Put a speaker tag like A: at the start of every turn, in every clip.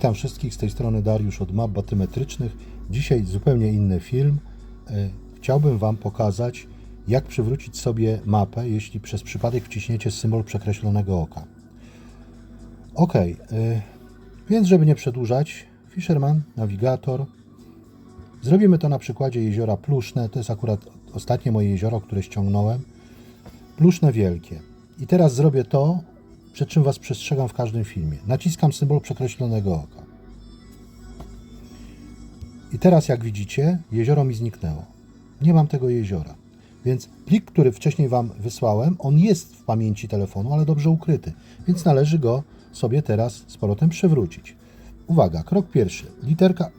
A: Witam wszystkich, z tej strony Dariusz od map batymetrycznych. Dzisiaj zupełnie inny film. E, Chciałbym Wam pokazać, jak przywrócić sobie mapę, jeśli przez przypadek wciśniecie symbol przekreślonego oka. Ok, e, więc żeby nie przedłużać, Fisherman, nawigator. Zrobimy to na przykładzie jeziora Pluszne. To jest akurat ostatnie moje jezioro, które ściągnąłem. Pluszne wielkie. I teraz zrobię to, przed czym Was przestrzegam w każdym filmie. Naciskam symbol przekreślonego oka. I teraz, jak widzicie, jezioro mi zniknęło. Nie mam tego jeziora. Więc plik, który wcześniej Wam wysłałem, on jest w pamięci telefonu, ale dobrze ukryty. Więc należy go sobie teraz z powrotem przywrócić. Uwaga, krok pierwszy. Literka,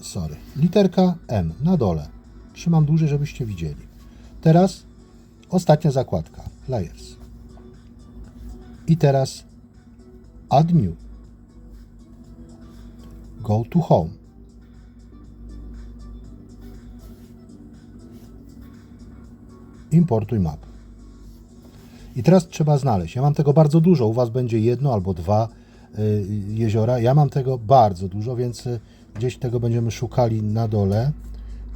A: sorry, literka M na dole. Trzymam dłużej, żebyście widzieli. Teraz ostatnia zakładka, layers. I teraz Add New. Go to Home. Importuj map. I teraz trzeba znaleźć. Ja mam tego bardzo dużo. U Was będzie jedno albo dwa y, jeziora. Ja mam tego bardzo dużo, więc y, gdzieś tego będziemy szukali na dole.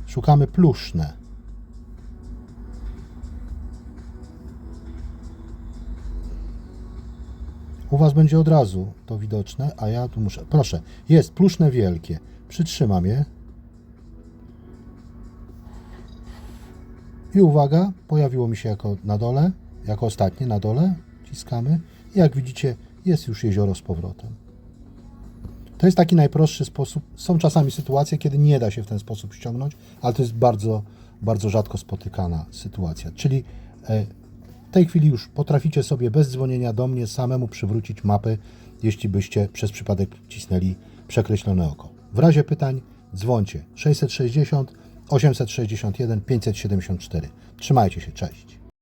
A: Szukamy pluszne. U Was będzie od razu to widoczne, a ja tu muszę. Proszę, jest pluszne wielkie. Przytrzymam je. I uwaga, pojawiło mi się jako na dole, jako ostatnie na dole. Ciskamy. I jak widzicie, jest już jezioro z powrotem. To jest taki najprostszy sposób. Są czasami sytuacje, kiedy nie da się w ten sposób ściągnąć, ale to jest bardzo, bardzo rzadko spotykana sytuacja. Czyli e, tej chwili już potraficie sobie bez dzwonienia do mnie samemu przywrócić mapy, jeśli byście przez przypadek wcisnęli przekreślone oko. W razie pytań dzwońcie 660 861 574. Trzymajcie się, cześć.